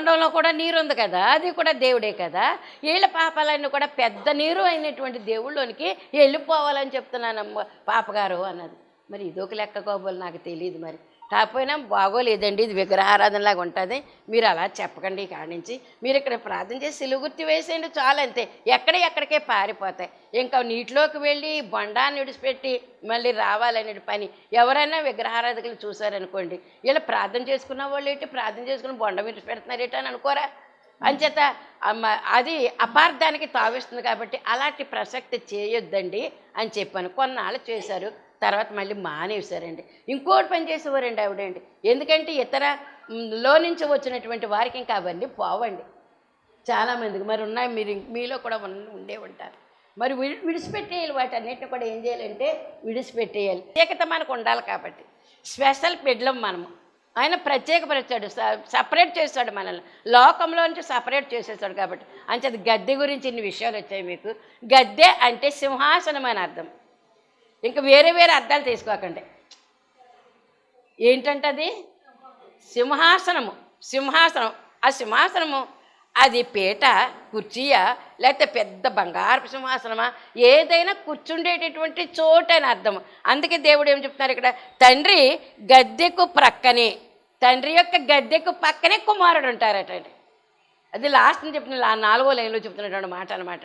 కొండంలో కూడా నీరు ఉంది కదా అది కూడా దేవుడే కదా. వీళ్ళ పాపాలన్నీ కూడా పెద్ద నీరు అయినటువంటి దేవుళ్ళలోనికి వెళ్ళిపోవాలని చెప్తున్నానమ్మ పాపగారు అన్నది. మరి ఇదొక లెక్క కోబోలు నాకు తెలియదు మరి. కాకపోయినా బాగోలేదండి ఇది విగ్రహారాధనలాగా ఉంటుంది. మీరు అలా చెప్పకండి కాడి నుంచి మీరు ఇక్కడ ప్రార్థన చేసి సిలుగుర్తి వేసేయండి చాలు అంతే. ఎక్కడ ఎక్కడికే పారిపోతాయి. ఇంకా నీటిలోకి వెళ్ళి బొండాన్ని విడిచిపెట్టి మళ్ళీ రావాలనే పని ఎవరైనా విగ్రహారాధకులు చూసారనుకోండి ఇలా ప్రార్థన చేసుకున్న వాళ్ళు ఏంటి? ప్రార్థన చేసుకుని బొండ విడిచిపెడుతున్నారేట అని అనుకోరా? అంచేత అది అపార్థానికి తావిస్తుంది కాబట్టి అలాంటి ప్రసక్తి చేయొద్దండి అని చెప్పాను. కొన్నాళ్ళు చేశారు. తర్వాత మళ్ళీ మానేసారండి ఇంకోటి పని చేసేవారండి ఆవిడండి. ఎందుకంటే ఇతర లో నుంచి వచ్చినటువంటి వారికి ఇంకా అవన్నీ పోవండి. చాలామందికి మరి ఉన్నాయి మీరు మీలో కూడా ఉండే ఉంటారు. మరి విడి విడిచిపెట్టేయాలి వాటి వాటన్నిటిని కూడా ఏం చేయాలంటే విడిచిపెట్టేయాలి. ప్రత్యేకత మనకు ఉండాలి కాబట్టి. స్పెషల్ పెడ్లం మనము. ఆయన ప్రత్యేకపరిచాడు. సపరేట్ చేస్తాడు మనల్ని. లోకంలో నుంచి సపరేట్ చేసేస్తాడు కాబట్టి. అంచేది గద్దె గురించి ఇన్ని విషయాలు వచ్చాయి మీకు. గద్దె అంటే సింహాసనం అని అర్థం. ఇంకా వేరే వేరే అర్థాలు తీసుకోకండి. ఏంటంటది? సింహాసనము. సింహాసనం. ఆ సింహాసనము అది పీట కుర్చీయా లేకపోతే పెద్ద బంగారపు సింహాసనమా? ఏదైనా కూర్చుండేటటువంటి చోటు అని అర్థం. అందుకే దేవుడు ఏం చెప్తున్నారు ఇక్కడ? తండ్రి గద్దెకు ప్రక్కనే తండ్రి యొక్క గద్దెకు పక్కనే కుమారుడు ఉంటారటండి అది లాస్ట్ అని చెప్పిన నాలుగో లైన్లో చెప్తున్నటువంటి మాట అనమాట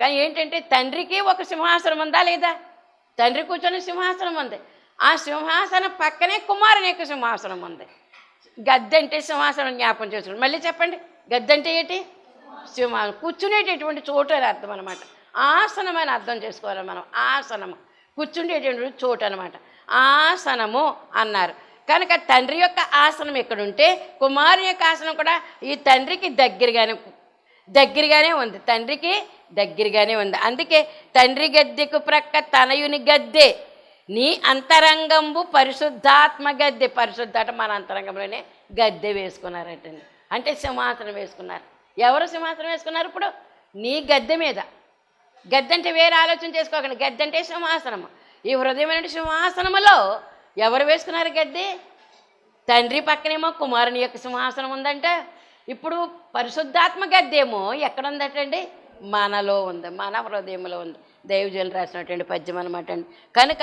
కానీ ఏంటంటే తండ్రికి ఒక సింహాసనం ఉందా లేదా? తండ్రి కూర్చొని సింహాసనం ఉంది. ఆ సింహాసనం పక్కనే కుమారుని యొక్క సింహాసనం ఉంది. గద్దె అంటే సింహాసనం జ్ఞాపకం చేసుకోండి మళ్ళీ చెప్పండి గద్దె అంటే ఏంటి? సింహాసనం. కూర్చునేటటువంటి చోటు అని అర్థం అనమాట ఆసనం అని అర్థం చేసుకోవాలి మనం. ఆసనము. కూర్చుండేటటువంటి చోటు అనమాట ఆసనము అన్నారు. కనుక తండ్రి యొక్క ఆసనం ఇక్కడ ఉంటే కుమారుని యొక్క ఆసనం కూడా ఈ తండ్రికి దగ్గరగానే దగ్గరగానే ఉంది. తండ్రికి దగ్గరగానే ఉంది. అందుకే తండ్రి గద్దెకు ప్రక్క తనయుని గద్దె నీ అంతరంగంబు పరిశుద్ధాత్మ గద్దె. పరిశుద్ధాట మన అంతరంగంలోనే గద్దె వేసుకున్నారటండి అంటే సింహాసనం వేసుకున్నారు. ఎవరు సింహాసనం వేసుకున్నారు ఇప్పుడు? నీ గద్దె మీద. గద్దె అంటే వేరే ఆలోచన చేసుకోకండి. గద్దె అంటే సింహాసనము. ఈ హృదయమైన సింహాసనములో ఎవరు వేసుకున్నారు గద్దె? తండ్రి పక్కనేమో కుమారుని యొక్క సింహాసనం ఉందంట. ఇప్పుడు పరిశుద్ధాత్మ గద్దేమో ఎక్కడ ఉందటండి మనలో ఉంది మన హృదయంలో ఉంది. దైవజనులు రాసినటువంటి పద్యం అనమాట అండి. కనుక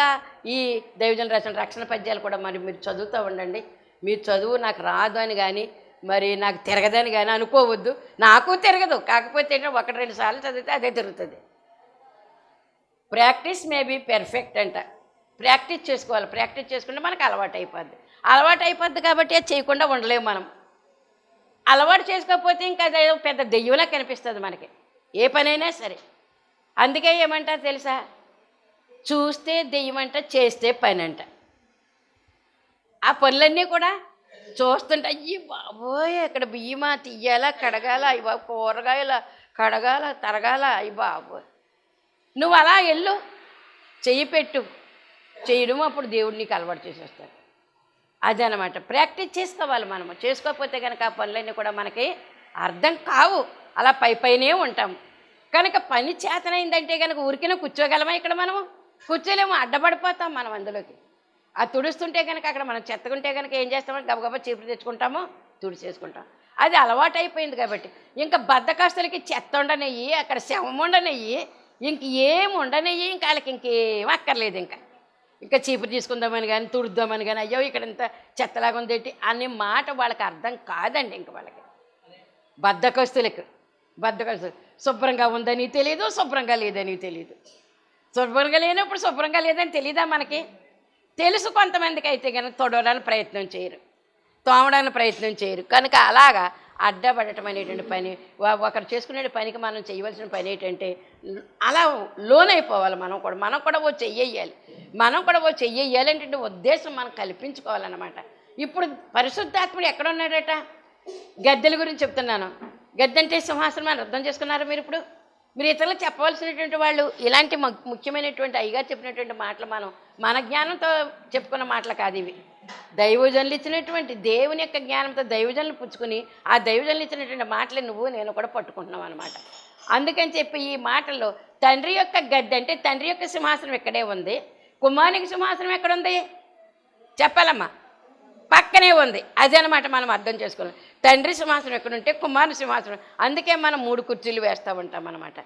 ఈ దైవజనులు రాసిన రక్షణ పద్యాలు కూడా మరి మీరు చదువుతూ ఉండండి. మీరు చదువు నాకు రాదు అని కానీ మరి నాకు తిరగదని కానీ అనుకోవద్దు. నాకు తిరగదు. కాకపోతే ఏంటంటే ఒకటి రెండు సార్లు చదివితే అదే తిరుగుతుంది. ప్రాక్టీస్ మే బీ పెర్ఫెక్ట్ అంట. ప్రాక్టీస్ చేసుకోవాలి. ప్రాక్టీస్ చేసుకుంటే మనకు అలవాటు అయిపోద్ది అలవాటు అయిపోద్ది కాబట్టి అది చేయకుండా ఉండలేము మనం. అలవాటు చేసుకోకపోతే ఇంకా అది ఏదో పెద్ద దెయ్యంలా కనిపిస్తుంది మనకి. ఏ పనైనా సరే. అందుకే ఏమంటారు తెలుసా? చూస్తే దెయ్యమంట చేస్తే పని అంట ఆ పనులన్నీ కూడా చూస్తుంటే అయ్యి బాబోయ్ ఇక్కడ బియ్యమా తీయాలా కడగాల అయ్యి బాబు కూరగాయల కడగాల తరగాల అయ్యి బాబోయ్. నువ్వు అలా వెళ్ళు చెయ్యి పెట్టు. చేయడం అప్పుడు దేవుడు నీకు అలవాటు చేసేస్తాడు. అదనమాట. ప్రాక్టీస్ చేసుకోవాలి మనము. చేసుకోకపోతే కనుక ఆ పనులన్నీ కూడా మనకి అర్థం కావు. అలా పై పైనే ఉంటాం. కనుక పని చేతనైందంటే కనుక ఉరికిన కూర్చోగలమా ఇక్కడ మనము? కూర్చోలేము. అడ్డపడిపోతాం మనం అందులోకి. ఆ తుడుస్తుంటే కనుక అక్కడ మనం చెత్తకుంటే కనుక ఏం చేస్తామో గబగబా చీపురు తెచ్చుకుంటాము తుడిచేసుకుంటాం. అది అలవాటు అయిపోయింది కాబట్టి. ఇంకా బద్దకాస్తులకి చెత్త ఉండనయ్యి అక్కడ శవం ఉండనయ్యి ఇంక ఏం ఉండనయ్యి ఇంకా వాళ్ళకి ఇంకేం అక్కర్లేదు ఇంకా. ఇంకా చీపురు తీసుకుందామని కానీ తుడుద్దామని కానీ అయ్యో ఇక్కడ ఇంత చెత్తలాగా ఉందేటి అనే మాట వాళ్ళకి అర్థం కాదండి ఇంక వాళ్ళకి. బద్దకస్తులకు బద్దకస్తులు శుభ్రంగా ఉందని తెలియదు శుభ్రంగా లేదని తెలియదు శుభ్రంగా లేనప్పుడు శుభ్రంగా లేదని తెలియదా మనకి? తెలుసు కొంతమందికి అయితే కానీ తొడవడానికి ప్రయత్నం చేయరు తోమడానికి ప్రయత్నం చేయరు. కనుక అలాగా అడ్డపడటం అనేటువంటి పని వా- ఒకరు చేసుకునే పనికి మనం చేయవలసిన పని ఏంటంటే అలా లోనైపోవాలి మనం కూడా. మనం కూడా ఓ చెయ్యాలి మనం కూడా ఓ చెయ్యాలి అంటే ఉద్దేశం మనం కల్పించుకోవాలన్నమాట. ఇప్పుడు పరిశుద్ధాత్ముడు ఎక్కడ ఉన్నాడట గద్దెల గురించి చెప్తున్నాను. గద్దె అంటే సింహాసనం అని అర్థం చేసుకున్నారా మీరు ఇప్పుడు? మీరు ఇతరులకు చెప్పవలసినటువంటి వాళ్ళు ఇలాంటి ముఖ్యమైనటువంటి అయ్యగారు చెప్పినటువంటి మాటలు మనం మన జ్ఞానంతో చెప్పుకున్న మాటలు కాదు ఇవి. దైవజనులు ఇచ్చినటువంటి దేవుని యొక్క జ్ఞానంతో దైవజనులు పుచ్చుకుని ఆ దైవజనులు ఇచ్చినటువంటి మాటలు నువ్వు నేను కూడా పట్టుకుంటున్నాం అనమాట అందుకని చెప్పి ఈ మాటల్లో తండ్రి యొక్క గద్దె అంటే తండ్రి యొక్క సింహాసనం ఇక్కడే ఉంది. కుమారునికి సింహాసనం ఎక్కడ ఉంది చెప్పాలమ్మా. పక్కనే ఉంది. అదనమాట మనం అర్థం చేసుకోవాలి. తండ్రి సింహాసనం ఎక్కడుంటే కుమారుని సింహాసనం. అందుకే మనం మూడు కుర్చీలు వేస్తూ ఉంటాం అనమాట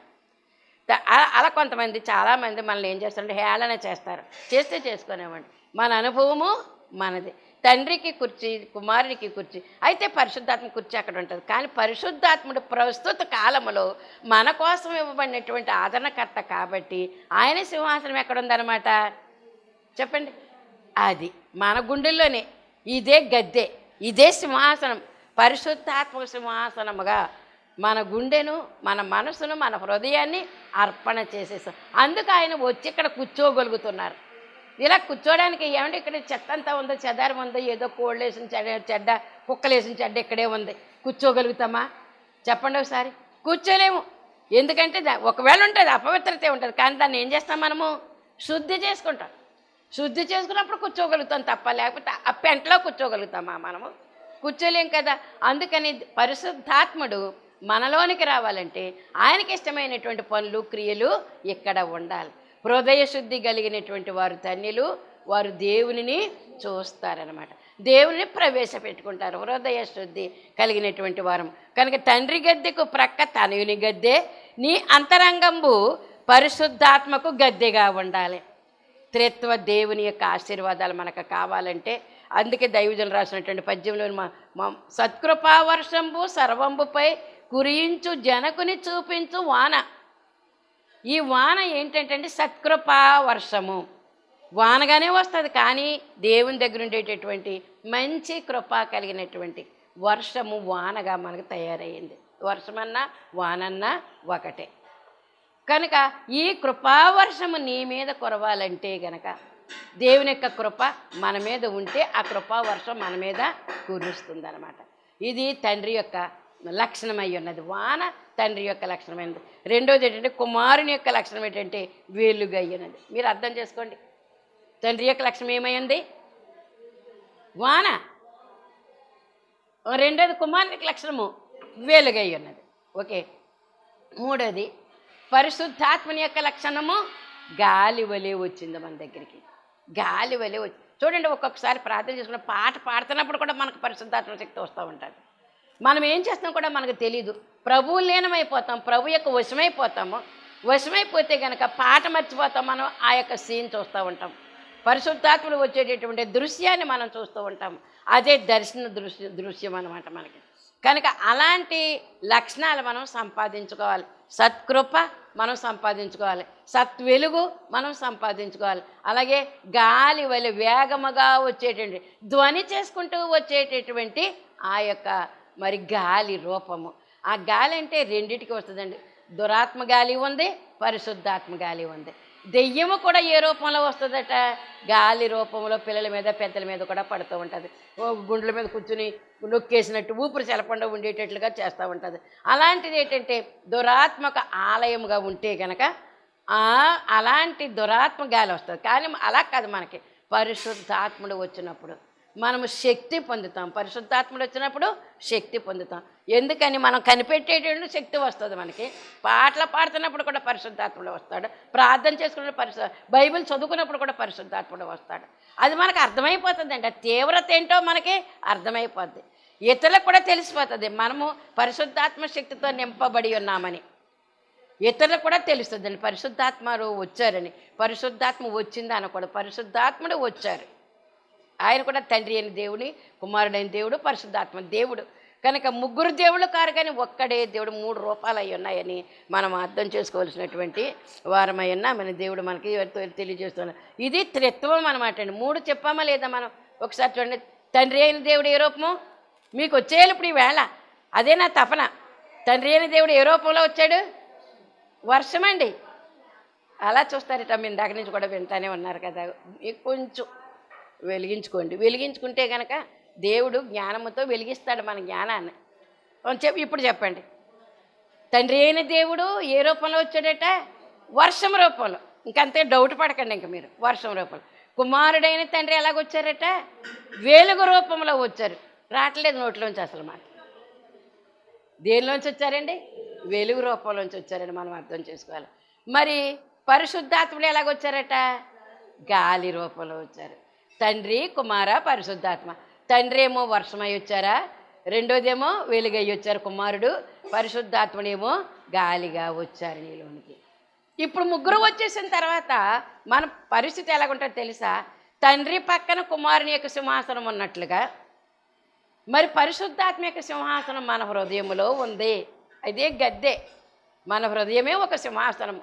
అలా కొంతమంది చాలామంది మనల్ని ఏం చేస్తారంటే హేళన చేస్తారు. చేస్తే చేసుకునేవాడి మన అనుభవము మనది. తండ్రికి కుర్చీ కుమారునికి కుర్చీ. అయితే పరిశుద్ధాత్మ కుర్చీ అక్కడ ఉంటుంది. కానీ పరిశుద్ధాత్ముడు ప్రస్తుత కాలంలో మన కోసం ఇవ్వబడినటువంటి ఆదరణకర్త కాబట్టి ఆయన సింహాసనం ఎక్కడ ఉందన్నమాట? చెప్పండి. అది మన గుండెల్లోనే. ఇదే గద్దె ఇదే సింహాసనం పరిశుద్ధాత్మక సింహాసనముగా మన గుండెను మన మనసును మన హృదయాన్ని అర్పణ చేసేసాం. అందుకు ఆయన వచ్చి ఇక్కడ కూర్చోగలుగుతున్నారు. ఇలా కూర్చోడానికి ఏమంటే ఇక్కడ చెత్త అంతా ఉందో? చెదారం ఉందో? ఏదో కోళ్ళు వేసిన చెడ్డ చెడ్డ కుక్కలు చెడ్డ ఇక్కడే ఉంది. కూర్చోగలుగుతామా? చెప్పండి ఒకసారి. కూర్చోలేము. ఎందుకంటే దా- ఒకవేళ ఉంటుంది అపవిత్రతే ఉంటుంది. కానీ దాన్ని ఏం చేస్తాం మనము? శుద్ధి చేసుకుంటాం. శుద్ధి చేసుకున్నప్పుడు కూర్చోగలుగుతాం తప్ప లేకపోతే ఆ పెంటలో కూర్చోగలుగుతామా మనము? కూర్చోలేం కదా. అందుకని పరిశుద్ధాత్ముడు మనలోనికి రావాలంటే ఆయనకి ఇష్టమైనటువంటి పనులు క్రియలు ఇక్కడ ఉండాలి? హృదయ శుద్ధి కలిగినటువంటి వారు తన్యులు వారు దేవునిని చూస్తారనమాట దేవుని ప్రవేశపెట్టుకుంటారు. హృదయ శుద్ధి కలిగినటువంటి వారం. కనుక తండ్రి గద్దెకు ప్రక్క తనయుని గద్దె నీ అంతరంగంబు పరిశుద్ధాత్మకు గద్దెగా ఉండాలి. త్రిత్వ దేవుని యొక్క ఆశీర్వాదాలు మనకు కావాలంటే అందుకే దైవజనులు రాసినటువంటి పద్యంలో మా సత్కృపావర్షంబు సత్కృపా సర్వంబుపై కురియించు జనకుని చూపించు వాన. ఈ వాన ఏంటంటే సత్కృపా వర్షము. వానగానే వస్తుంది కానీ దేవుని దగ్గర ఉండేటటువంటి మంచి కృప కలిగినటువంటి వర్షము వానగా మనకు తయారయ్యింది. వర్షమన్నా వానన్నా ఒకటే. కనుక ఈ కృపావర్షము నీ మీద కురవాలంటే గనక దేవుని యొక్క కృప మన మీద ఉంటే ఆ కృపావర్షం మన మీద కురుస్తుంది అనమాట ఇది తండ్రి యొక్క లక్షణమై ఉన్నది. వాన తండ్రి యొక్క లక్షణమైనది. రెండోది ఏంటంటే కుమారుని యొక్క లక్షణం ఏంటంటే వేలుగా అయ్యినది మీరు అర్థం చేసుకోండి. తండ్రి యొక్క లక్షణం ఏమైంది వాన. రెండోది కుమారునికి లక్షణము వేలుగా ఉన్నది ఓకే. మూడోది పరిశుద్ధాత్మని యొక్క లక్షణము గాలి వలె వచ్చింది మన దగ్గరికి. గాలి వలె వచ్చి చూడండి ఒక్కొక్కసారి ప్రార్థన చేసుకున్న పాట పాడుతున్నప్పుడు కూడా మనకు పరిశుద్ధాత్మ శక్తి వస్తూ ఉంటుంది. మనం ఏం చేస్తాం కూడా మనకు తెలియదు ప్రభువు లీనమైపోతాం ప్రభు యొక్క వశమైపోతాము. వశమైపోతే కనుక పాట మర్చిపోతాం మనం ఆ యొక్క సీన్ చూస్తూ ఉంటాం. పరిశుద్ధాత్ములు వచ్చేటటువంటి దృశ్యాన్ని మనం చూస్తూ ఉంటాం. అదే దర్శన దృశ్య దృశ్యం అనమాట మనకి. కనుక అలాంటి లక్షణాలు మనం సంపాదించుకోవాలి. సత్కృప మనం సంపాదించుకోవాలి. సత్ వెలుగు మనం సంపాదించుకోవాలి. అలాగే గాలి వలి వేగముగా వచ్చేటువంటి ధ్వని చేసుకుంటూ వచ్చేటటువంటి ఆ యొక్క మరి గాలి రూపము. ఆ గాలి అంటే రెండిటికి వస్తుందండి. దురాత్మ గాలి ఉంది పరిశుద్ధాత్మ గాలి ఉంది. దెయ్యము కూడా ఏ రూపంలో వస్తుందట? గాలి రూపంలో పిల్లల మీద పెద్దల మీద కూడా పడుతూ ఉంటుంది. ఓ గుండెల మీద కూర్చుని నొక్కేసినట్టు ఊపిరి చెలపండా ఉండేటట్లుగా చేస్తూ ఉంటుంది. అలాంటిది ఏంటంటే దురాత్మక ఆలయముగా ఉంటే కనుక అలాంటి దురాత్మ గాలి వస్తుంది. కానీ అలా కాదు మనకి. పరిశుద్ధాత్ముడు వచ్చినప్పుడు మనము శక్తి పొందుతాం. పరిశుద్ధాత్ముడు వచ్చినప్పుడు శక్తి పొందుతాం. ఎందుకని? మనం కనిపెట్టేటువంటి శక్తి వస్తుంది మనకి. పాటలు పాడుతున్నప్పుడు కూడా పరిశుద్ధాత్ముడు వస్తాడు. ప్రార్థన చేసుకున్నప్పుడు పరిశు బైబిల్ చదువుకున్నప్పుడు కూడా పరిశుద్ధాత్ముడు వస్తాడు. అది మనకు అర్థమైపోతుందండి. ఆ తీవ్రత ఏంటో మనకి అర్థమైపోద్ది. ఇతరులకు కూడా తెలిసిపోతుంది. మనము పరిశుద్ధాత్మ శక్తితో నింపబడి ఉన్నామని. ఇతరులకు కూడా తెలుస్తుందండి. పరిశుద్ధాత్మలు వచ్చారని. పరిశుద్ధాత్మ వచ్చింది అనకూడదు పరిశుద్ధాత్ముడు వచ్చారు. ఆయన కూడా తండ్రి అయిన దేవుని కుమారుడైన దేవుడు పరిశుద్ధాత్మ దేవుడు. కనుక ముగ్గురు దేవుళ్ళు కారు కానీ ఒక్కడే దేవుడు మూడు రూపాలు అయి ఉన్నాయని మనం అర్థం చేసుకోవాల్సినటువంటి వారమై ఉన్నా మన దేవుడు మనకి తెలియజేస్తున్నాడు ఇది త్రిత్వం అనమాట అండి. మూడు చెప్పామా లేదా మనం? ఒకసారి చూడండి. తండ్రి అయిన దేవుడు ఏ రూపము? మీకు వచ్చేయాలి ఇప్పుడు ఈ వేళ అదే నా తపన. తండ్రి అయిన దేవుడు ఏ రూపంలో వచ్చాడు? వర్షమండి. అలా చూస్తారట. మీ ఇందాక నుంచి కూడా వింటానే ఉన్నారు కదా. మీకు కొంచెం వెలిగించుకోండి. వెలిగించుకుంటే కనుక దేవుడు జ్ఞానముతో వెలిగిస్తాడు మన జ్ఞానాన్ని. చెప్పి ఇప్పుడు చెప్పండి. తండ్రి అయిన దేవుడు ఏ రూపంలో వచ్చాడట? వర్షం రూపంలో. ఇంకంతే డౌట్ పడకండి ఇంక మీరు. వర్షం రూపంలో. కుమారుడైన తండ్రి ఎలాగొచ్చారట వెలుగు రూపంలో వచ్చారు. రావట్లేదు నోట్లోంచి అసలు మాట. దేనిలోంచి వచ్చారండి? వెలుగు రూపంలోంచి వచ్చారని మనం అర్థం చేసుకోవాలి. మరి పరిశుద్ధాత్ముడు ఎలాగొచ్చారట గాలి రూపంలో వచ్చారు. తండ్రి కుమార పరిశుద్ధాత్మ. తండ్రి ఏమో వర్షమై వచ్చారా? రెండోదేమో వెలుగై వచ్చారు కుమారుడు. పరిశుద్ధాత్మనేమో గాలిగా వచ్చారు నీలోనికి. ఇప్పుడు ముగ్గురు వచ్చేసిన తర్వాత మన పరిస్థితి ఎలాగుంటుందో తెలుసా? తండ్రి పక్కన కుమారుని యొక్క సింహాసనం ఉన్నట్లుగా మరి పరిశుద్ధాత్మ యొక్క సింహాసనం మన హృదయంలో ఉంది. అదే గద్దె. మన హృదయమే ఒక సింహాసనం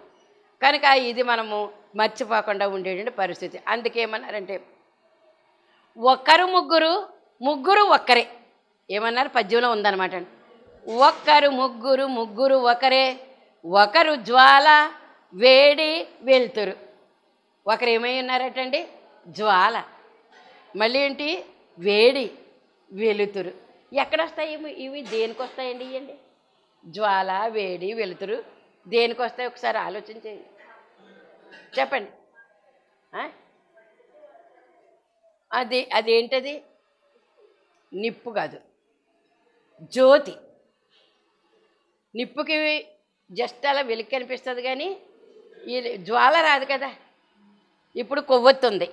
కనుక ఇది మనము మర్చిపోకుండా ఉండేటువంటి పరిస్థితి. అందుకేమన్నారంటే ఒక్కరు ముగ్గురు ముగ్గురు ఒక్కరే. ఏమన్నారు? పద్యంలో ఉందన్నమాట. ఒక్కరు ముగ్గురు ముగ్గురు ఒకరే. ఒకరు జ్వాల వేడి వెలుతురు. ఒకరు ఏమై ఉన్నారటండి? జ్వాల. మళ్ళీ ఏంటి? వేడి వెలుతురు. ఎక్కడొస్తాయి ఇవి- దేనికి వస్తాయండి ఇవ్వండి జ్వాల వేడి వెలుతురు. దేనికి వస్తాయి ఒకసారి ఆలోచించేయండి. చెప్పండి. అది అదేంటది? నిప్పు కాదు. జ్యోతి. నిప్పుకి జస్ట్ అలా వెలికి కనిపిస్తుంది కానీ ఈ జ్వాల రాదు కదా. ఇప్పుడు కొవ్వొత్తు ఉంది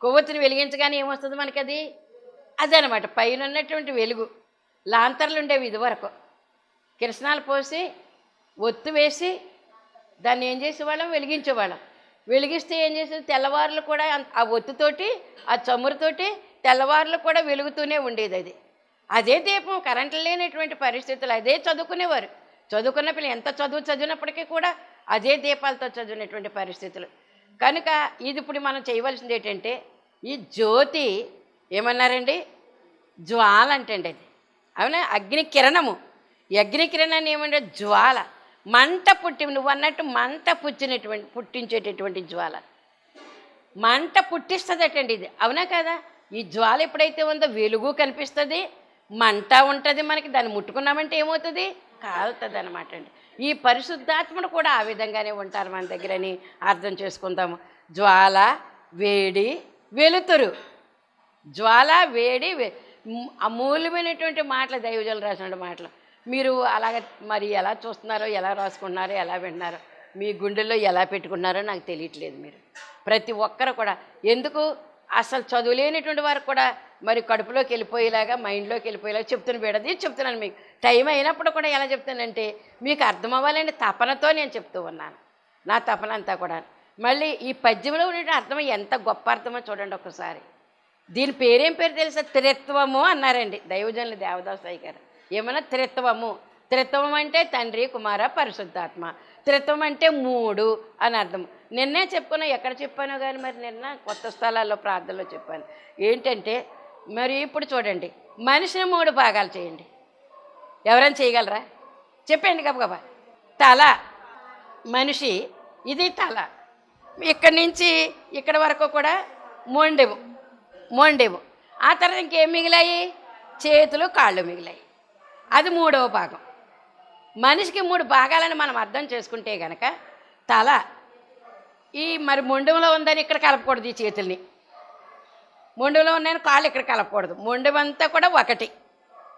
కొవ్వొత్తుని వెలిగించగానే ఏమొస్తుంది మనకి అది అదనమాట పైన ఉన్నటువంటి వెలుగు. లాంతర్లు ఉండేవి ఇదివరకు. కిరసనాలు పోసి ఒత్తు వేసి దాన్ని ఏం చేసేవాళ్ళం? వెలిగించేవాళ్ళం. వెలిగిస్తే ఏం చేసేది తెల్లవారులు కూడా ఆ ఒత్తుతోటి ఆ చమురుతోటి తెల్లవారులు కూడా వెలుగుతూనే ఉండేది అది. అదే దీపం కరెంటు లేనటువంటి పరిస్థితులు అదే చదువుకునేవారు. చదువుకున్న పిల్లలు ఎంత చదువు చదివినప్పటికీ కూడా అదే దీపాలతో చదివినటువంటి పరిస్థితులు. కనుక ఇది ఇప్పుడు మనం చేయవలసింది ఏంటంటే ఈ జ్యోతి ఏమన్నారండి? జ్వాల అంటండి అది. అవునా? అగ్ని కిరణము. ఈ అగ్ని కిరణాన్ని ఏమంటే జ్వాల. మంట పుట్టి నువ్వు అన్నట్టు మంట పుచ్చినటువంటి పుట్టించేటటువంటి జ్వాల. మంట పుట్టిస్తుందటండి ఇది. అవునా కదా? ఈ జ్వాల ఎప్పుడైతే ఉందో వెలుగు కనిపిస్తుంది మంట ఉంటుంది మనకి దాన్ని ముట్టుకున్నామంటే ఏమవుతుంది? కాలుతుంది అనమాట అండి. ఈ పరిశుద్ధాత్మను కూడా ఆ విధంగానే ఉంటారు మన దగ్గరని అర్థం చేసుకుందాము. జ్వాల వేడి వెలుతురు. జ్వాల వేడి అమూల్యమైనటువంటి మాటలు దైవజలు రాసిన మాటలు. మీరు అలాగ మరి ఎలా చూస్తున్నారో ఎలా రాసుకుంటున్నారో ఎలా వింటున్నారో మీ గుండెల్లో ఎలా పెట్టుకున్నారో నాకు తెలియట్లేదు మీరు. ప్రతి ఒక్కరు కూడా ఎందుకు అసలు చదువులేనటువంటి వారు కూడా మరి కడుపులోకి వెళ్ళిపోయేలాగా మైండ్లోకి వెళ్ళిపోయేలాగా చెప్తున్న బేడది చెప్తున్నాను మీకు. టైం అయినప్పుడు కూడా ఎలా చెప్తానంటే మీకు అర్థం అవ్వాలని తపనతో నేను చెప్తూ ఉన్నాను. నా తపన అంతా కూడా. మళ్ళీ ఈ పద్యంలో ఉండే అర్థం ఎంత గొప్ప అర్థమో చూడండి ఒకసారి. దీని పేరేం పేరు తెలుసా? త్రిత్వము అన్నారండి దైవజనులు దేవదాసాయి గారు. ఏమన్నా త్రిత్వము? త్రిత్వం అంటే తండ్రి కుమార పరిశుద్ధాత్మ. త్రిత్వం అంటే మూడు అని అర్థం. నిన్నే చెప్పుకున్నా ఎక్కడ చెప్పానో కానీ మరి నిన్న కొత్త స్థలాల్లో ప్రార్థనలో చెప్పాను. ఏంటంటే మరి ఇప్పుడు చూడండి మనిషిని మూడు భాగాలు చేయండి. ఎవరైనా చేయగలరా? చెప్పండి గబగబా తల. మనిషి ఇది తల. ఇక్కడి నుంచి ఇక్కడ వరకు కూడా మొండెము మొండెము ఆ తర్వాత ఇంకేం మిగిలాయి? చేతులు కాళ్ళు మిగిలాయి. అది మూడవ భాగం మనిషికి మూడు భాగాలని మనం అర్థం చేసుకుంటే గనక తల ఈ మరి మొండెంలో ఉందని ఇక్కడ కలపకూడదు ఈ చేతుల్ని. మొండెంలో ఉన్నాయని కాళ్ళు ఇక్కడ కలపకూడదు. మొండెమంతా కూడా ఒకటి.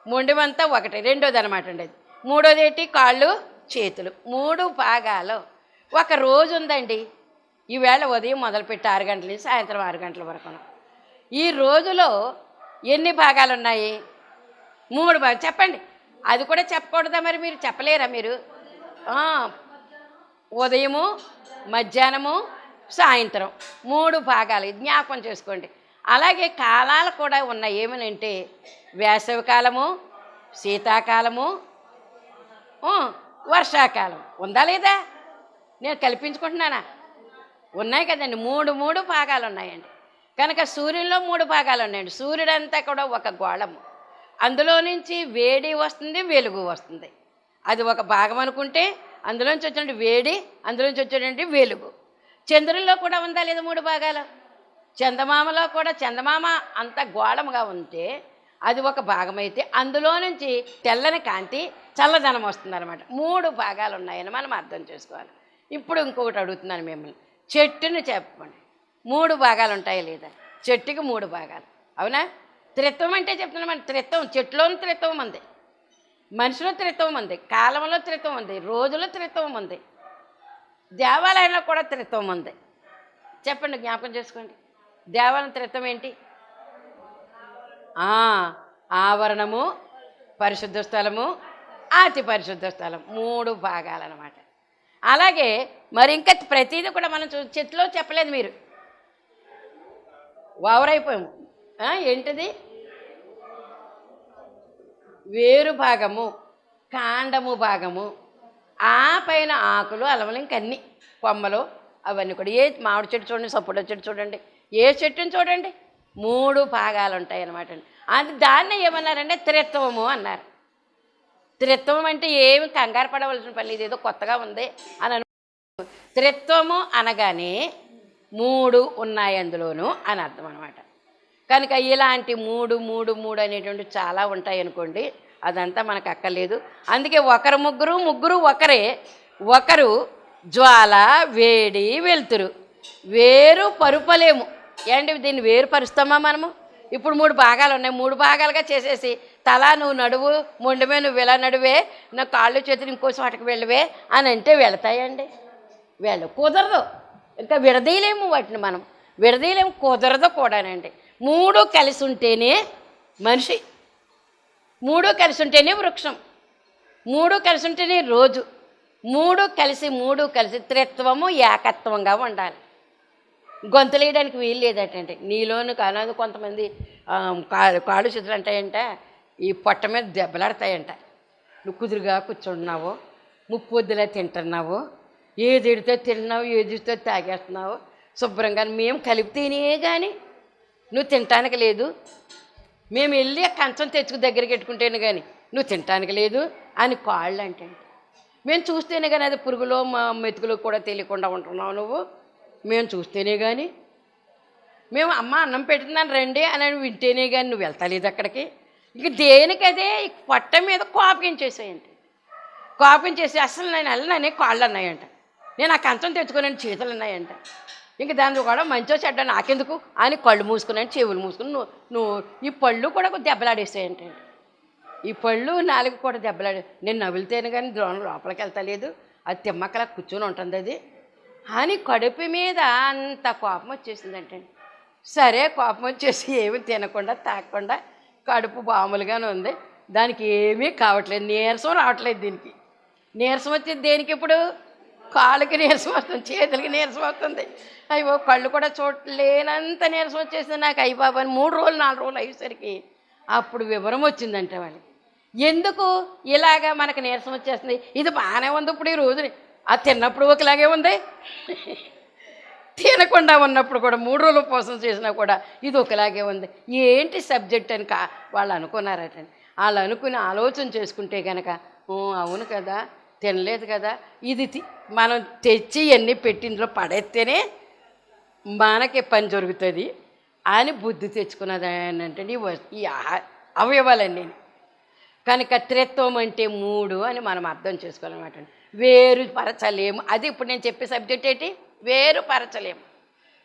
మొండెమంతా ఒకటి. రెండోది అనమాట అండి అది. మూడోది ఏంటి? కాళ్ళు చేతులు. మూడు భాగాలు ఒక రోజు ఉందండి. ఈవేళ ఉదయం మొదలుపెట్టి ఆరు గంటల నుంచి సాయంత్రం ఆరు గంటల వరకు ఈ రోజులో ఎన్ని భాగాలు ఉన్నాయి? మూడు భాగాలు చెప్పండి. అది కూడా చెప్పకూడదా మరి మీరు? చెప్పలేరా మీరు? ఉదయము మధ్యాహ్నము సాయంత్రం. మూడు భాగాలు. జ్ఞాపకం చేసుకోండి. అలాగే కాలాలు కూడా ఉన్నాయి. ఏమనంటే వేసవి కాలము శీతాకాలము వర్షాకాలం. ఉందా లేదా? నేను కల్పించుకుంటున్నానా? ఉన్నాయి కదండి. మూడు మూడు భాగాలు ఉన్నాయండి. కనుక సూర్యుల్లో మూడు భాగాలు ఉన్నాయండి. సూర్యుడంతా కూడా ఒక గోళము. అందులో నుంచి వేడి వస్తుంది వెలుగు వస్తుంది. అది ఒక భాగం అనుకుంటే అందులోంచి వచ్చినట్టు వేడి అందులోంచి వచ్చేటువంటి వెలుగు. చంద్రుల్లో కూడా ఉందా లేదా మూడు భాగాలు? చందమామలో కూడా చందమామ అంత గోళముగా ఉంటే అది ఒక భాగమైతే అందులో నుంచి తెల్లని కాంతి చల్లదనం వస్తుందన్నమాట. మూడు భాగాలు ఉన్నాయని మనం అర్థం చేసుకోవాలి. ఇప్పుడు ఇంకొకటి అడుగుతున్నాను మిమ్మల్ని. చెట్టుని చెప్పండి. మూడు భాగాలు ఉంటాయి లేదా? చెట్టుకి మూడు భాగాలు. అవునా? త్రిత్వం అంటే చెప్తున్నామండి త్రిత్వం చెట్లోని త్రిత్వం ఉంది మనిషిలో త్రిత్వం ఉంది కాలంలో త్రిత్వం ఉంది రోజులో త్రిత్వం ఉంది దేవాలయంలో కూడా త్రిత్వం ఉంది చెప్పండి జ్ఞాపకం చేసుకోండి. దేవాలయం త్రిత్వం ఏంటి? ఆవరణము పరిశుద్ధ స్థలము అతి పరిశుద్ధ స్థలం. మూడు భాగాలన్నమాట. అలాగే మరి ఇంకా ప్రతిదీ కూడా మనం చూ చెట్లో చెప్పలేదు మీరు. వావరైపోయాము. ఏంటిది? వేరు భాగము కాండము భాగము ఆ పైన ఆకులు అలవలు ఇంకన్నీ. కొమ్మలు అవన్నీ కూడా. ఏ మామిడి చెట్టు చూడండి సపోటా చెట్టు చూడండి ఏ చెట్టుని చూడండి? మూడు భాగాలు ఉంటాయి అన్నమాట అది దాన్ని ఏమన్నారంటే త్రిత్వము అన్నారు. త్రిత్వం అంటే ఏమి కంగారు పడవలసిన పని లేదు ఏదో కొత్తగా ఉంది అని అను. త్రిత్వము అనగానే మూడు ఉన్నాయి అందులోను అని అర్థం అనమాట కనుక ఇలాంటి మూడు మూడు మూడు అనేటువంటి చాలా ఉంటాయి అనుకోండి. అదంతా మనకు అక్కర్లేదు. అందుకే ఒకరు ముగ్గురు ముగ్గురు ఒకరే. ఒకరు జ్వాల వేడి వెలుతురు. వేరు పరుపలేము. ఏంటి దీన్ని వేరు పరుస్తామా మనము? ఇప్పుడు మూడు భాగాలు ఉన్నాయి. మూడు భాగాలుగా చేసేసి తల నువ్వు నడువు మొండమే నువ్వు ఇలా నడువే నా కాళ్ళు చేతులు ఇంకో చోటకి వెళ్ళవే అని అంటే వెళతాయండి. వెళ్ళ కుదరదు. ఇంకా విడదీయలేము వాటిని మనం. విడదీయలేము కుదరదు కూడానండి. మూడు కలిసి ఉంటేనే మనిషి. మూడు కలిసి ఉంటేనే వృక్షం. మూడు కలిసి ఉంటేనే రోజు. మూడు కలిసి మూడు కలిసి త్రిత్వము ఏకత్వంగా ఉండాలి. గొంతులేయడానికి వీలు లేదటండి. నీలోను కాదు కొంతమంది కాలు కా- కాళ్ళు చేతులు అంటాయంట ఈ పొట్ట మీద దెబ్బలాడతాయంట. నువ్వు కుదురుగా కూర్చుంటున్నావు ముప్పొద్దులా తింటున్నావు ఏది ఎడితే తిన్నావు ఏది తాగేస్తున్నావు శుభ్రంగా మేము కలిపితేనే కానీ నువ్వు తినటానికి లేదు. మేము వెళ్ళి ఆ కంచం తెచ్చుకు దగ్గరికి పెట్టుకుంటేనే కానీ నువ్వు తినటానికి లేదు అని కాళ్ళు అంటే మేము చూస్తేనే కానీ అది పురుగులో మా మెతుకులో కూడా తెలియకుండా ఉంటున్నావు నువ్వు. మేము చూస్తేనే కానీ మేము అమ్మ అన్నం పెడుతున్నాను రండి అని వింటేనే కానీ నువ్వు వెళ్తలేదు అక్కడికి. ఇంక దేనికదే పొట్ట మీద కాపింగ్ చేసి అసలు నేను వెళ్ళనని కాళ్ళు అన్నాయంట. నేను ఆ కంచం తెచ్చుకోలేని చేతులు ఉన్నాయంట ఇంక దాన్ని కూడా మంచో చెడ్డ నాకెందుకు? అని కళ్ళు మూసుకున్నాను చెవులు మూసుకుని నువ్వు నువ్వు ఈ పళ్ళు కూడా దెబ్బలాడేసాయంటండి ఈ పళ్ళు నాలుగు కూడా దెబ్బలాడే నేను నవ్వులుతాను కానీ ద్రోణం లోపలికి వెళ్తలేదు. అది తిమ్మక్కల కూర్చొని ఉంటుంది అది. అని కడుపు మీద అంత కోపం వచ్చేసిందంటండి సరే కోపం వచ్చేసి ఏమి తినకుండా తాగకుండా కడుపు బాములుగానే ఉంది. దానికి ఏమీ కావట్లేదు. నీరసం రావట్లేదు దీనికి. నీరసం వచ్చేది దేనికి ఇప్పుడు? కాళ్ళకి నీరసం వస్తుంది చేతులకి నీరసం వస్తుంది. అయ్యో కళ్ళు కూడా చూడలేనంత నీరసం వచ్చేసింది నాకు. అయ్యి బాబా అని మూడు రోజులు నాలుగు రోజులు అయ్యేసరికి అప్పుడు వివరం వచ్చిందంట వాళ్ళకి. ఎందుకు? ఇలాగా మనకు నీరసం వచ్చేస్తుంది. ఇది బాగానే ఉంది ఇప్పుడు ఈ రోజుని అది తిన్నప్పుడు ఒకలాగే ఉంది. తినకుండా ఉన్నప్పుడు కూడా మూడు రోజులు ఉపవాసం చేసినా కూడా ఇది ఒకలాగే ఉంది. ఏంటి సబ్జెక్ట్ అని కా వాళ్ళు అనుకున్నారట వాళ్ళు అనుకుని ఆలోచన చేసుకుంటే కనుక అవును కదా తినలేదు కదా ఇది తి- మనం తెచ్చి ఇవన్నీ పెట్టిందులో పడేస్తేనే మనకి పని జరుగుతుంది అని బుద్ధి తెచ్చుకున్నది అంటే ఈ అవయవాలన్నీ. కనుక త్రిత్వం అంటే మూడు అని మనం అర్థం చేసుకోవాలన్నమాట. వేరు పరచలేము. అది ఇప్పుడు నేను చెప్పే సబ్జెక్ట్ ఏంటి? వేరు పరచలేము.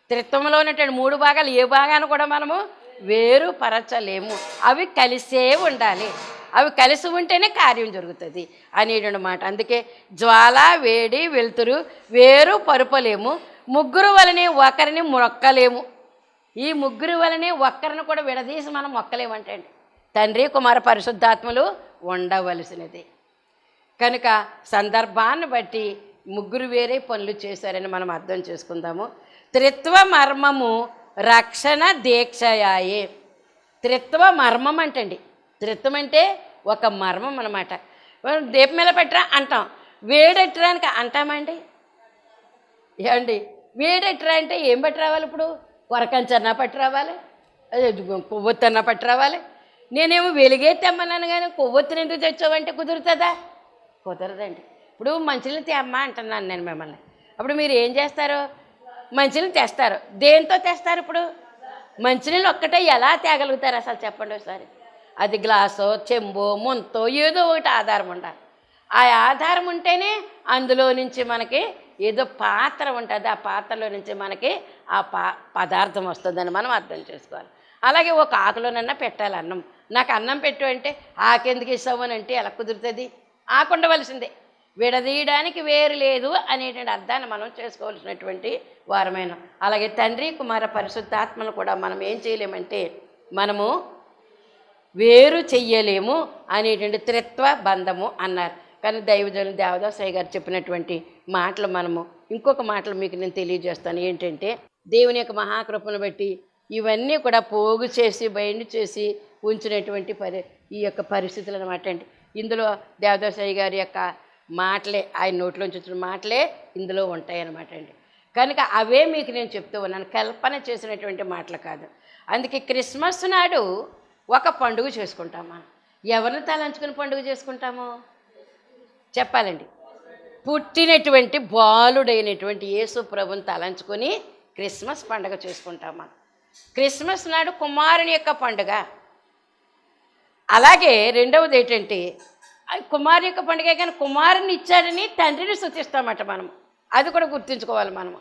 త్రిత్వంలో ఉన్నటువంటి మూడు భాగాలు ఏ భాగాన్ని కూడా మనము వేరు పరచలేము. అవి కలిసే ఉండాలి. అవి కలిసి ఉంటేనే కార్యం జరుగుతుంది అనేటమాట అందుకే జ్వాల వేడి వెలుతురు వేరు పరుపలేము. ముగ్గురు వలనే ఒకరిని మొక్కలేము. ఈ ముగ్గురు వలనే ఒక్కరిని కూడా విడదీసి మనం మొక్కలేమంటండి తండ్రి కుమార పరిశుద్ధాత్మలు ఉండవలసినది. కనుక సందర్భాన్ని బట్టి ముగ్గురు వేరే పనులు చేశారని మనం అర్థం చేసుకుందాము. త్రిత్వ మర్మము రక్షణ దీక్షయాయే. త్రిత్వ మర్మం అంటండి. త్రిత్వం అంటే ఒక మర్మం అనమాట దీపం ఎలా పెట్టరా? అంటాం. వేడెట్టడానికి అంటామండి ఏమండి? వేడెట్టరా అంటే ఏం పట్టి రావాలి ఇప్పుడు? కొరకంచన్నా పట్టి రావాలి కొవ్వొత్తన్నా పట్టి రావాలి నేనేమో వెలిగే తెమ్మన్నాను కానీ కొవ్వొత్తిని ఎందుకు తెచ్చావంటే కుదురుతుందా? కుదరదండి. ఇప్పుడు మంచినీళ్ళు తెమ్మా అంటున్నాను నేను మిమ్మల్ని. అప్పుడు మీరు ఏం చేస్తారు? మంచిని తెస్తారు. దేంతో తెస్తారు ఇప్పుడు? మంచినీళ్ళు ఒక్కటే ఎలా తేగలుగుతారు అసలు చెప్పండి ఒకసారి. అది గ్లాసో చెంబో ముంతో ఏదో ఒకటి ఆధారం ఉండాలి. ఆ ఆధారం ఉంటేనే అందులో నుంచి మనకి ఏదో పాత్ర ఉంటుంది. ఆ పాత్రలో నుంచి మనకి ఆ పా పదార్థం వస్తుందని మనం అర్థం చేసుకోవాలి. అలాగే ఒక ఆకులోనన్నా పెట్టాలి అన్నం. నాకు అన్నం పెట్టు అంటే ఆకెందుకు ఇస్తావు అని అంటే ఎలా కుదురుతుంది? ఆకుండవలసిందే. విడదీయడానికి వేరు లేదు అనేటువంటి అర్థాన్ని మనం చేసుకోవాల్సినటువంటి వారమైన. అలాగే తండ్రి కుమార పరిశుద్ధాత్మను కూడా మనం ఏం చేయలేమంటే మనము వేరు చెయ్యలేము అనేటువంటి త్రిత్వ బంధము అన్నారు. కానీ దైవజనులు దేవదాసయ్య గారు చెప్పినటువంటి మాటలు మనము ఇంకొక మాటలు మీకు నేను తెలియజేస్తాను. ఏంటంటే దేవుని యొక్క మహాకృపను బట్టి ఇవన్నీ కూడా పోగు చేసి బయలు చేసి ఉంచినటువంటి పరి ఈ యొక్క పరిస్థితులు అనమాట అండి. ఇందులో దేవదాసయ్య గారి యొక్క మాటలే ఆయన నోట్లోంచి వచ్చిన మాటలే ఇందులో ఉంటాయి అన్నమాట అండి. కనుక అవే మీకు నేను చెప్తూ ఉన్నాను. కల్పన చేసినటువంటి మాటలు కాదు. అందుకే క్రిస్మస్ నాడు ఒక పండుగ చేసుకుంటాం మనం. ఎవరిని తలంచుకుని పండుగ చేసుకుంటాము? చెప్పాలండి. పుట్టినటువంటి బాలుడైనటువంటి యేసు ప్రభుని తలంచుకొని క్రిస్మస్ పండుగ చేసుకుంటాం మనం. క్రిస్మస్ నాడు కుమారుని యొక్క పండుగ. అలాగే రెండవది ఏంటంటే కుమారుని కుమారు యొక్క పండుగ కానీ కుమారుని ఇచ్చాడని తండ్రిని స్థుతిస్తామట మనం అది కూడా గుర్తుంచుకోవాలి మనము.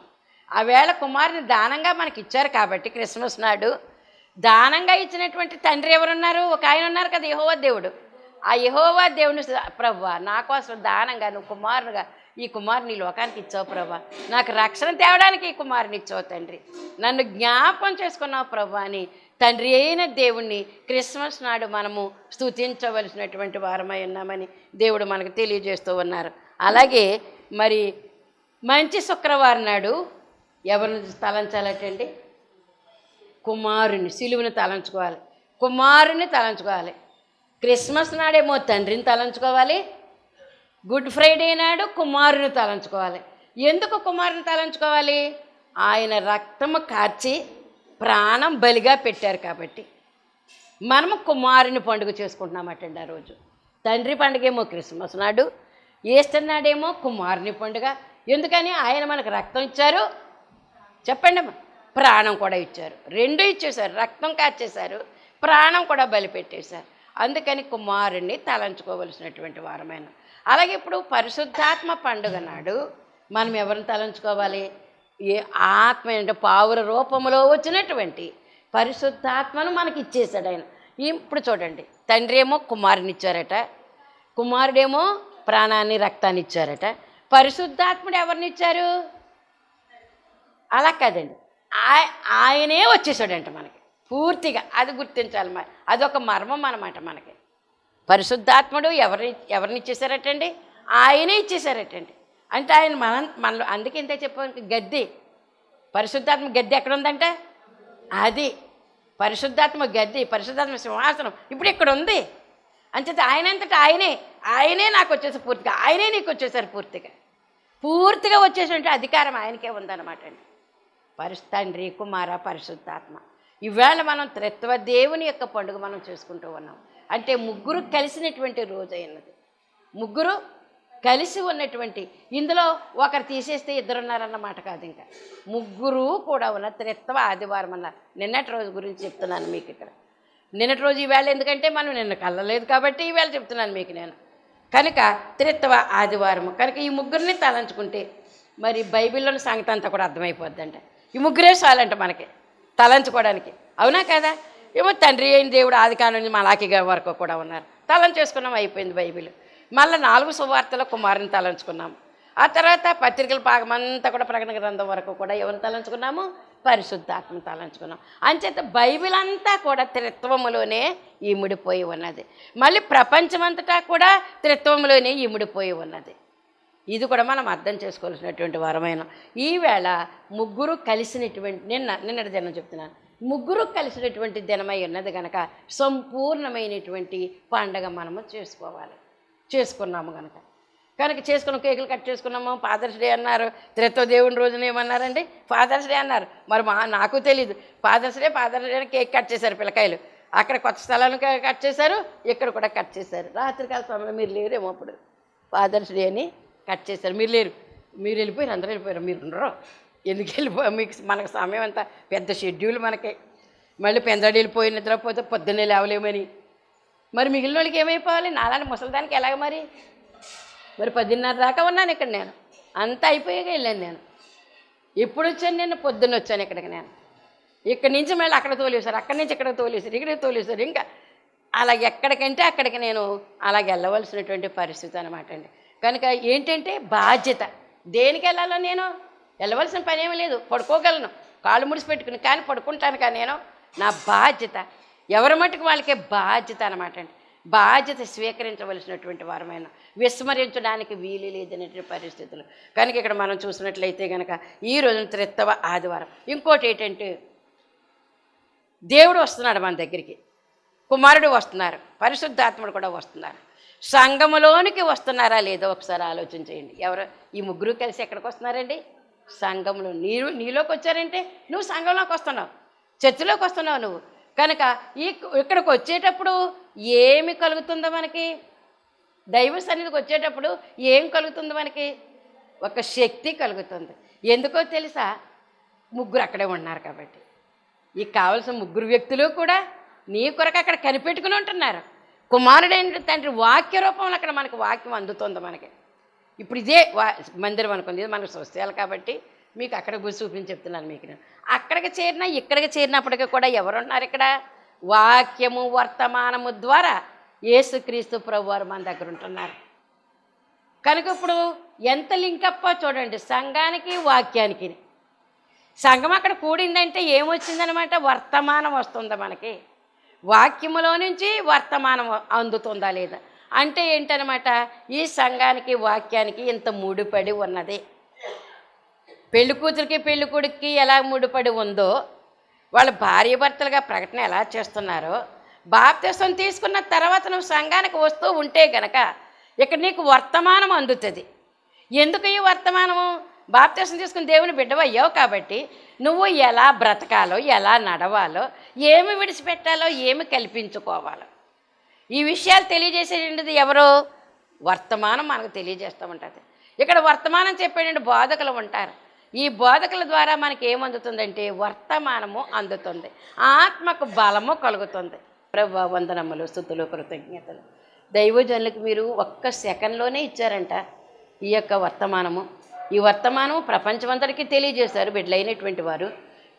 ఆ వేళ కుమారుని దానంగా మనకి ఇచ్చారు కాబట్టి క్రిస్మస్ నాడు దానంగా ఇచ్చినటువంటి తండ్రి ఎవరున్నారు? ఒక ఆయన ఉన్నారు కదా యహోవా దేవుడు. ఆ యహోవా దేవుని ప్రభు నా కోసం దానంగా నువ్వు కుమారునిగా ఈ కుమారుని లోకానికి ఇచ్చావు ప్రభా. నాకు రక్షణ తేవడానికి ఈ కుమారుని ఇచ్చావు తండ్రి. నన్ను జ్ఞాపం చేసుకున్నావు ప్రభు అని తండ్రి అయిన దేవుణ్ణి క్రిస్మస్ నాడు మనము స్థుతించవలసినటువంటి వారమై ఉన్నామని దేవుడు మనకు తెలియజేస్తూ ఉన్నారు. అలాగే మరి మంచి శుక్రవారం నాడు ఎవరిని తలంచాలటండి? కుమారుని సిలువుని తలంచుకోవాలి. కుమారుని తలంచుకోవాలి. క్రిస్మస్ నాడేమో తండ్రిని తలంచుకోవాలి. గుడ్ ఫ్రైడే నాడు కుమారుని తలంచుకోవాలి. ఎందుకు కుమారుని తలంచుకోవాలి? ఆయన రక్తము కార్చి ప్రాణం బలిగా పెట్టారు కాబట్టి. మనము కుమారుని పండుగ చేసుకుంటున్నామటండి ఆ రోజు. తండ్రి పండుగ ఏమో క్రిస్మస్ నాడు ఈస్టర్ నాడేమో కుమారుని పండుగ. ఎందుకని? ఆయన మనకు రక్తం ఇచ్చారు. చెప్పండి అమ్మా ప్రాణం కూడా ఇచ్చారు. రెండు ఇచ్చేశారు. రక్తం కాచేశారు. ప్రాణం కూడా బలిపెట్టేశారు. అందుకని కుమారుణ్ణి తలంచుకోవలసినటువంటి వారమైన. అలాగే ఇప్పుడు పరిశుద్ధాత్మ పండుగ నాడు మనం ఎవరిని తలంచుకోవాలి? ఏ ఆత్మ అంటే పావుర రూపంలో వచ్చినటువంటి పరిశుద్ధాత్మను మనకి ఇచ్చేశాడు ఆయన. ఇప్పుడు చూడండి. తండ్రి ఏమో కుమారుని ఇచ్చారట కుమారుడేమో ప్రాణాన్ని రక్తాన్ని ఇచ్చారట. పరిశుద్ధాత్ముడు ఎవరిని ఇచ్చారు అలా కాదండి. ఆయనే వచ్చేసాడంట మనకి. పూర్తిగా అది గుర్తించాలి మరి. అదొక మర్మం అనమాట మనకి. పరిశుద్ధాత్ముడు ఎవరిని ఎవరిని ఇచ్చేసారటండి ఆయనే ఇచ్చేసారటండి అంటే ఆయన మన మనలో అందుకే ఇంత చెప్పాను గద్దె. పరిశుద్ధాత్మ గద్దె ఎక్కడ ఉందంటే అది. పరిశుద్ధాత్మ గద్దె పరిశుద్ధాత్మ సింహాసనం ఇప్పుడు ఇక్కడ ఉంది అంచేత ఆయన అంతటా ఆయనే. ఆయనే నాకు వచ్చేసి పూర్తిగా ఆయనే నీకు వచ్చేసారు పూర్తిగా. పూర్తిగా వచ్చేసినట్టు అధికారం ఆయనకే ఉందన్నమాట అండి. పరిస్తండ్రి కుమార పరిశుద్ధాత్మ. ఈవేళ మనం త్రిత్వ దేవుని యొక్క పండుగ మనం చేసుకుంటూ ఉన్నాం. అంటే ముగ్గురు కలిసినటువంటి రోజు అయినది. ముగ్గురు కలిసి ఉన్నటువంటి ఇందులో ఒకరు తీసేస్తే ఇద్దరున్నారన్నమాట కాదు ఇంకా. ముగ్గురు కూడా ఉన్న త్రిత్వ ఆదివారం అన్న నిన్నటి రోజు గురించి చెప్తున్నాను మీకు ఇక్కడ. నిన్నటి రోజు ఈవేళ ఎందుకంటే మనం నిన్న కలలేదు కాబట్టి ఈవేళ చెప్తున్నాను మీకు నేను. కనుక త్రిత్వ ఆదివారం కనుక ఈ ముగ్గురిని తలంచుకుంటే మరి బైబిల్లోని సంగతి అంతా కూడా అర్థమైపోద్దంట. ఈ ముగ్గురే చాలంట మనకి తలంచుకోవడానికి. అవునా కదా? ఏమో తండ్రి అయిన దేవుడు ఆదికాలం నుంచి మలాకి గారి వరకు కూడా ఉన్నారు. తలంచేసుకున్నాం అయిపోయింది బైబిల్. మళ్ళీ నాలుగు సువార్తల కుమారుని తలంచుకున్నాము. ఆ తర్వాత పత్రికల భాగమంతా కూడా ప్రకటన గ్రంథం వరకు కూడా ఎవరిని తలంచుకున్నాము? పరిశుద్ధాత్మ తలంచుకున్నాం. అంచేత బైబిల్ అంతా కూడా త్రిత్వములోనే ఇమిడిపోయి ఉన్నది. మళ్ళీ ప్రపంచమంతటా కూడా త్రిత్వంలోనే ఇమిడిపోయి ఉన్నది. ఇది కూడా మనం అర్థం చేసుకోవాల్సినటువంటి వరమైన. ఈవేళ ముగ్గురు కలిసినటువంటి నిన్న నిన్నటి దినం చెప్తున్నాను. ముగ్గురు కలిసినటువంటి దినమై ఉన్నది కనుక సంపూర్ణమైనటువంటి పండగ మనము చేసుకోవాలి. చేసుకున్నాము కనుక కనుక చేసుకున్న కేకులు కట్ చేసుకున్నాము. ఫాదర్స్ డే అన్నారు. త్రిత్వ దేవుని రోజున ఏమన్నారండి? ఫాదర్స్ డే అన్నారు. మరి మా నాకు తెలియదు father's day father's day cake cut చేశారు పిల్లకాయలు. అక్కడ కొత్త స్థలాలను కట్ చేశారు. ఇక్కడ కూడా కట్ చేశారు. రాత్రికాల సమయంలో మీరు లేరేమో అప్పుడు. ఫాదర్స్ డే అని కట్ చేశారు మీరు లేరు. మీరు వెళ్ళిపోయారు అందరూ వెళ్ళిపోయారు. మీరు ఉండరు. ఎందుకు వెళ్ళిపో మీకు మనకు సమయం అంతా పెద్ద షెడ్యూల్ మనకి. మళ్ళీ పెందడి వెళ్ళిపోయి నిద్రపోతే పొద్దున్నే లేవలేమని. మరి మిగిలిన వాళ్ళకి ఏమైపోవాలి? నాలాంటి ముసలిదానికి ఎలాగ మరి? మరి పదిన్నర దాకా ఉన్నాను ఇక్కడ నేను. అంతా అయిపోయాక వెళ్ళాను నేను. ఎప్పుడు వచ్చాను నేను? పొద్దున్న వచ్చాను ఇక్కడికి నేను. ఇక్కడి నుంచి మళ్ళీ అక్కడ తోలేశారు. అక్కడి నుంచి ఇక్కడ తోలేశారు. ఇక్కడికి తోలేశారు. ఇంకా అలా ఎక్కడికంటే అక్కడికి నేను అలాగ వెళ్ళవలసినటువంటి పరిస్థితి అనమాట అండి. కనుక ఏంటంటే బాధ్యత. దేనికి వెళ్ళాలో నేను? వెళ్ళవలసిన పని ఏమీ లేదు. పడుకోగలను. కాళ్ళు ముడిసి పెట్టుకుని కానీ పడుకుంటాను కానీ నేను. నా బాధ్యత. ఎవరి మట్టుకు వాళ్ళకే బాధ్యత అనమాట అండి. బాధ్యత స్వీకరించవలసినటువంటి వారమైన విస్మరించడానికి వీలు లేదనేటువంటి పరిస్థితులు. కనుక ఇక్కడ మనం చూసినట్లయితే కనుక ఈ రోజున త్రిత్తవ ఆదివారం. ఇంకోటి ఏంటంటే దేవుడు వస్తున్నాడు మన దగ్గరికి. కుమారుడు వస్తున్నారు. పరిశుద్ధాత్ముడు కూడా వస్తున్నారు. సంఘములోనికి వస్తున్నారా లేదో ఒకసారి ఆలోచన చేయండి. ఎవరు? ఈ ముగ్గురు కలిసి ఎక్కడికి వస్తున్నారండి? సంఘంలో నీరు నీలోకి వచ్చారంటే నువ్వు సంఘంలోకి వస్తున్నావు. చర్చిలోకి వస్తున్నావు నువ్వు. కనుక ఈ ఇక్కడికి వచ్చేటప్పుడు ఏమి కలుగుతుందో మనకి? దైవ సన్నిధికి వచ్చేటప్పుడు ఏం కలుగుతుంది మనకి? ఒక శక్తి కలుగుతుంది. ఎందుకో తెలుసా? ముగ్గురు అక్కడే ఉన్నారు కాబట్టి. ఈ కావలసిన ముగ్గురు వ్యక్తులు కూడా నీ కొరకు అక్కడ కనిపెట్టుకుని ఉంటున్నారు. కుమారుడైన తండ్రి వాక్య రూపంలో అక్కడ మనకు వాక్యం అందుతుంది మనకి. ఇప్పుడు ఇదే వా మందిరం అనుకుంది. ఇది మనకు స్వస్థాలు కాబట్టి మీకు అక్కడ గురి చూపించి చెప్తున్నాను మీకు నేను. అక్కడికి చేరినా ఇక్కడికి చేరినప్పటికీ కూడా ఎవరున్నారు ఇక్కడ? వాక్యము వర్తమానము ద్వారా యేసుక్రీస్తు ప్రభు వారు మన దగ్గర ఉంటున్నారు. కనుక ఇప్పుడు ఎంత లింకప్పో చూడండి. సంఘానికి వాక్యానికి సంఘం అక్కడ కూడిందంటే ఏమొచ్చిందనమాట? వర్తమానం వస్తుంది మనకి. వాక్యములో నుంచి వర్తమానం అందుతుందా లేదా? అంటే ఏంటనమాట? ఈ సంఘానికి వాక్యానికి ఇంత ముడిపడి ఉన్నది. పెళ్ళి కూతురికి పెళ్ళి కొడుక్కి ఎలా ముడిపడి ఉందో వాళ్ళ భార్య భర్తలుగా ప్రకటన ఎలా చేస్తున్నారో బాప్తిసం తీసుకున్న తర్వాత నువ్వు సంఘానికి వస్తూ ఉంటే గనక ఇక్కడ నీకు వర్తమానం అందుతుంది. ఎందుకు ఈ వర్తమానము? బాప్తిసం తీసుకుని దేవుని బిడ్డవయ్యావు కాబట్టి నువ్వు ఎలా బ్రతకాలో ఎలా నడవాలో ఏమి విడిచిపెట్టాలో ఏమి కల్పించుకోవాలో. ఈ విషయాలు తెలియజేసేది ఎవరు? వర్తమానం మనకు తెలియజేస్తూ ఉంటుంది ఇక్కడ వర్తమానం చెప్పేటువంటి బోధకులు ఉంటారు. ఈ బోధకుల ద్వారా మనకి ఏమందుతుందంటే వర్తమానము అందుతుంది. ఆత్మకు బలము కలుగుతుంది. ప్రభు వందనములు స్థుతులు కృతజ్ఞతలు. దైవజనులకు మీరు ఒక్క సెకండ్లోనే ఇచ్చారంట ఈ యొక్క వర్తమానము. ఈ వర్తమానం ప్రపంచమంతటికీ తెలియజేశారు బిడ్డలైనటువంటి వారు.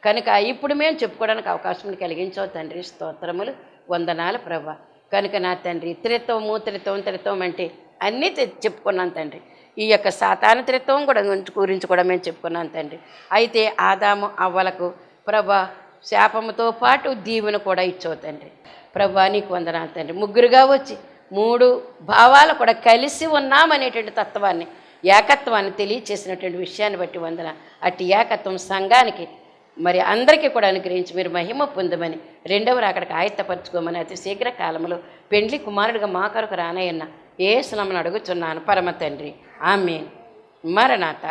కనుక ఇప్పుడు మేము చెప్పుకోవడానికి అవకాశం కలిగించావు తండ్రి స్తోత్రములు వందనాలు ప్రభ కనుక నా తండ్రి త్రిత్వము త్రిత్వం త్రిత్వం అంటే అన్నీ తె- చెప్పుకున్నాను తండ్రి. ఈ యొక్క సాతాన త్రిత్వం కూడా గురించి- కూడా మేము చెప్పుకున్నాం తండ్రి. అయితే ఆదాము అవ్వలకు ప్రభ శాపముతో పాటు దీవెన కూడా ఇచ్చావు తండ్రి. ప్రభా నీకు వందనాలు తండ్రి. ముగ్గురుగా వచ్చి మూడు భావాలు కూడా కలిసి ఉన్నామనేటువంటి తత్వాన్ని ఏకత్వాన్ని తెలియచేసినటువంటి విషయాన్ని బట్టి వందన అట్టి ఏకత్వం సంఘానికి మరి అందరికీ కూడా అనుగ్రహించి మీరు మహిమ పొందమని రెండవ అక్కడికి ఆయత్తపరచుకోమని అతి శీఘ్ర కాలంలో పెండ్లి కుమారుడిగా మా కొరకు రానయ్యన్న ఏ స్నమను అడుగుచున్నాను. పరమ తండ్రి. ఆమె మరణాత.